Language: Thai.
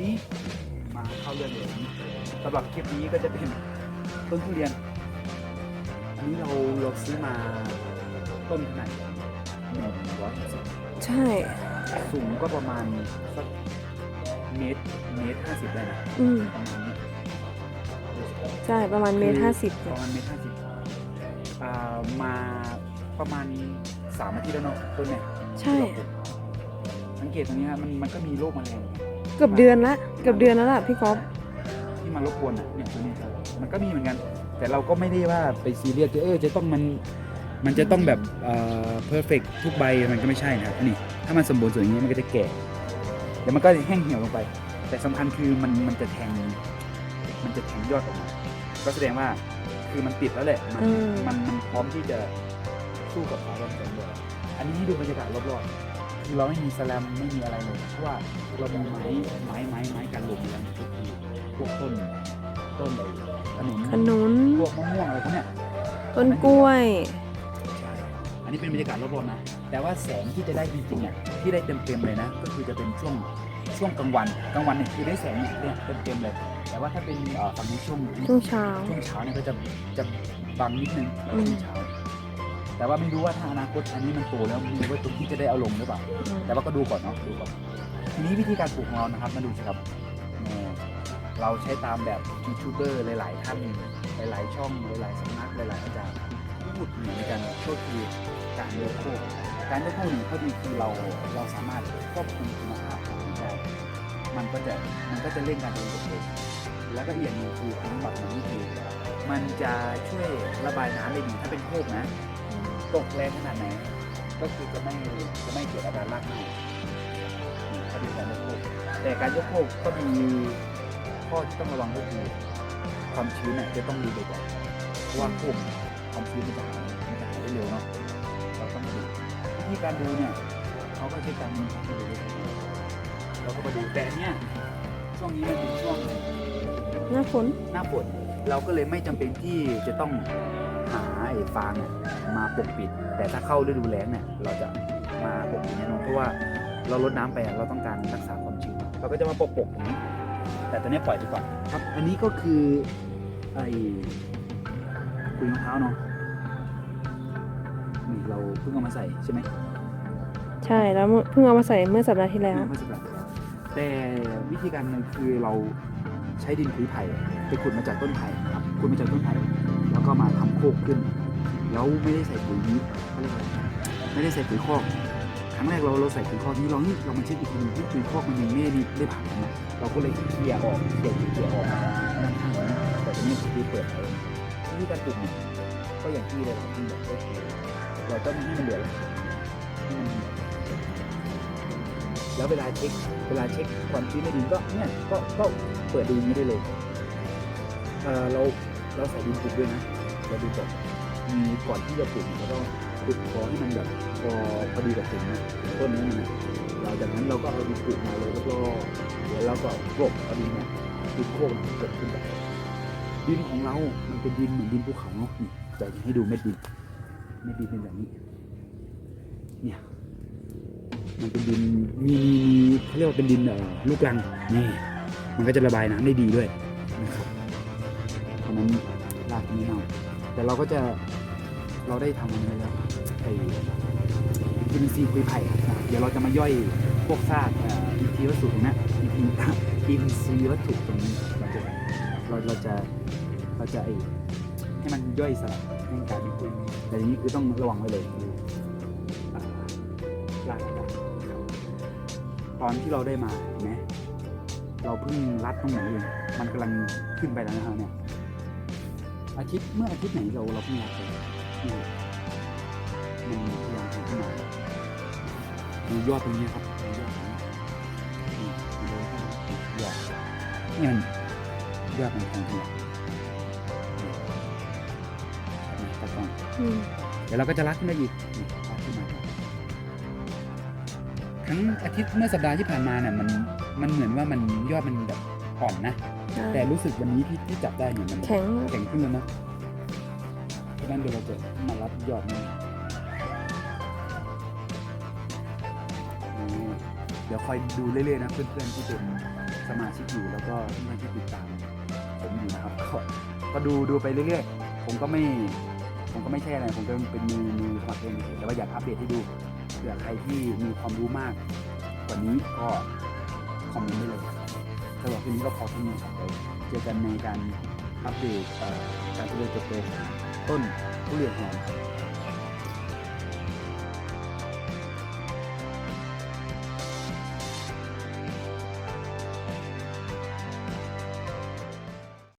นี้มาเข้าเรื่องเลยสำหรับคลิปนี้ก็จะเป็นต้นทุเรียน อันนี้เราเราซื้อมาต้นขนาดหนึ่งร้อยสิบใช่ สูงก็ประมาณสักเมตรเมตรห้าสิบได้นะอืมประมาณนี้ใช่ประมาณเมตรห้าสิบประมาณเมตรห้าสิบอ่ามาประมาณสามอาทิตย์แล้วเนาะต้นเนี่ยใช่ สังเกตตรงนี้ฮะมันมันก็มีโรคแมลง เกือบเดือนละเกือบเดือนแล้วล่ะพี่ก๊อฟที่มารบกวนอะเนี่ยตัวนี้ครับมันก็มีเหมือนกัน แต่เราก็ไม่ได้ว่าไปซีเรียสจะเออจะต้องมันมันจะต้องแบบเอ่อเพอร์เฟกทุกใบมันก็ไม่ใช่นะครับนี่ถ้ามันสมบูรณ์สวยอย่างนี้มันก็จะแก่เดี๋ยวมันก็แห้งเหี่ยวลงไป แต่สำคัญคือมันมันจะแทงมันจะแทงยอดออกมาก็แสดงว่าคือมันติดแล้วแหละมันมันมันพร้อมที่จะสู้กับฟ้าร้องฝนเลยอันนี้ให้ดูบรรยากาศรอบๆ คือเราไม่มีสแลมไม่มีอะไรเลยเพราะว่าเรามีไม้ไม้ไม้ไม้กันลมอยู่แล้วก็คือพวกต้นต้นอะไรขนุนขนุนพวกมะม่วงอะไรพวกเนี้ยต้นกล้วยใช่อันนี้เป็นบรรยากาศรอบๆนะแต่ว่าแสงที่จะได้จริงๆเนี่ยที่ได้เต็มๆเลยนะ ก็คือจะเป็นช่วงช่วงกลางวันกลางวันเนี่ยคือได้แสงเนี่ยเต็มๆเลย แต่ว่าถ้าเป็นเอ่อฝั่งนี้ช่วงช่วงเช้าช่วงเช้าเนี่ยก็จะจะบังนิดนึงอืมช่วงเช้า แต่ว่าไม่รู้ว่าถ้าอนาคตอันนี้มันโตแล้วไม่รู้ว่าตรงที่จะได้เอาลงหรือเปล่าอืมแต่ว่าก็ดูก่อนเนาะดูก่อนทีนี้วิธีการปลูกของเรานะครับมาดูสิครับเอ่อเราใช้ตามแบบยูทูบเบอร์หลาย ๆ ท่านหลาย ๆ ช่องหลาย ๆสำนักหลาย ๆ อาจารย์พูดเหมือนกันก็คือการยกโคกการยกโคกหนึ่งข้อดีคือเราเราสามารถควบคุมคุณภาพของมันได้มันก็จะมันก็จะเร่งการเจริญเติบโตแล้วก็อีกอย่างหนึงคือคุณสมบัติของมันคือมันจะช่วยระบายน้ำได้ดีถ้าเป็นโคกนะ ตกแรงขนาดไหน ก็คือจะไม่จะไม่เกิดอาการรากเน่านี่เขาดูการยกโคกแต่การยกโคกก็มีข้อที่ต้องระวังก็คือความชื้นเนี่ยจะต้องดูบ่อยๆเพราะว่าโคกความชื้นมันจะหายมันจะหายได้เร็วเนาะเราต้องดูวิธีการดูเนี่ยเขาก็ใช้การมือของเราดูเราก็มาดูแต่อันเนี่ยช่วงนี้มันเป็นช่วงหน้าฝนหน้าฝนเราก็เลยไม่จำเป็นที่จะต้องหา ไอ้ฟางเนี่ยมาปกปิด แต่ถ้าเข้าฤดูแล้งเนี่ยเราจะมาปกปิดแน่นอนเพราะว่าเราลดน้ำไปอะเราต้องการรักษาความชื้นเราก็จะมาปกปกตรงนี้แต่ตอนนี้ปล่อยไปก่อนครับ อันนี้ก็คือไอ้คุยมะพร้าวเนาะนี่เราเพิ่งเอามาใส่ใช่ไหมใช่แล้วเพิ่งเอามาใส่เมื่อสัปดาห์ที่แล้วเมื่อสัปดาห์ที่แล้วแต่วิธีการหนึงคือเราใช้ดินขุยไผ่ไปขุดมาจากต้นไผ่นะครับขุดมาจากต้นไผ่ แล้วก็มาทำโคกขึ้น แล้วไม่ได้ใส่ปุ๋ยนี้เขาเรียกอะไรไม่ได้ใส่ปุ๋ยคอกครั้งแรกเราเราใส่ปุ๋ยคอกนี้เรานี่เรามาเช็คอีกทีนึงที่ปุ๋ยคอกมันมีเม่นี่ได้ผ่านไหมเราก็เลยเคลียร์ออกเคลียร์เคลียร์ออกด้านข้างนี้แต่ตรงนี้คือเปิดเลยวิธีการปลูกเนี่ยก็อย่างที่เราทำแบบก็คือเราต้องให้มันเหลือให้มันแล้วเวลาเช็คเวลาเช็คความชื้นในดินก็เนี่ยก็ก็เปิดดูอย่างนี้ได้เลยเออเรา เราใส่ดินปลูกด้วยนะเราดูก่อนมีก่อนที่จะปลูกเนี่ยเราก็ปลูกพอให้มันแบบพอพอดีกับถึงนะต้นนี้นนะหลังจากนั้นเราก็เอาดินปลูกมาเลยแล้วก็เดี๋ยวเราก็กลบเอาดินเนี่ยดินโค้งเกิดขึ้นไปดินของเรา มันเป็นดินเหมือนดินภูเขาเนาะนี่จะให้ดูเม็ดดินเม็ดดินเป็นแบบนี้ เนี่ยมันเป็นดินมีมีมีเขาเรียกว่าเป็นดินเอ่อลูกรังนี่มันก็จะระบายน้ำได้ดีด้วยนะครับ เพราะนั้นรากไม่เน่าแต่เราก็จะเราได้ทำมันไว้แล้วไอ้อินทรีย์คุยไผ่ครับเดี๋ยวเราจะมาย่อยพวกซากอ่ออินทรีวัตถุตรงนี้อินทรีอินทรีย์วัตถุตรงนี้เราจะเราจะเราจะไอ้ให้มันย่อยสลายให้กลายเป็นปุ๋ยแต่ทีนี้คือต้องระวังไว้เลยคืออ่าลากได้ครับตอนที่เราได้มาเห็นไหมเราเพิ่งรัดตรงไหนเองมันกำลังขึ้นไปแล้วนะครับเนี่ย อาทิตย์เมื่ออาทิตย์ไหนเราเราเพิ่งรัดไปนี่มันพยายามทำขึ้นมาดูยอดตรงนี้ครับดูยอดตรงนี้นี่ดูยอดนี่มันยอดมันแข็งขึ้นแล้วนี่ตะกอนเดี๋ยวเราก็จะรัดขึ้นมาอีกรักขึ้นมาครับครั้งอาทิตย์เมื่อสัปดาห์ที่ผ่านมาเนี่ยมันมันเหมือนว่ามันยอดมันแบบอ่อนนะ ใช่ แต่รู้สึกวันนี้ที่ที่จับได้เนี่ยมันแข็งแข็งขึ้นแล้วนะเพราะฉะนั้นเดี๋ยวเราจะมารับยอดมันอืมเดี๋ยวคอยดูเรื่อยๆนะเพื่อนๆที่เป็นสมาชิกอยู่แล้วก็ท่านที่ติดตามผมอยู่นะครับก็ก็ดูดูไปเรื่อยๆ ผมก็ไม่ ผมก็ไม่ใช่อะไรผมก็เป็นมือมือสมัครเองเฉยๆแต่ว่าอยากอัปเดตให้ดูเผื่อใครที่มีความรู้มากกว่านี้ก็คอมเมนต์ได้เลยสำ หรับคืนนี้ก็พอเท่านี้ครับเดี๋ยวเจอกันในการอัปเดตการเจริญเติบโตของต้นทุเรียนหอมครับ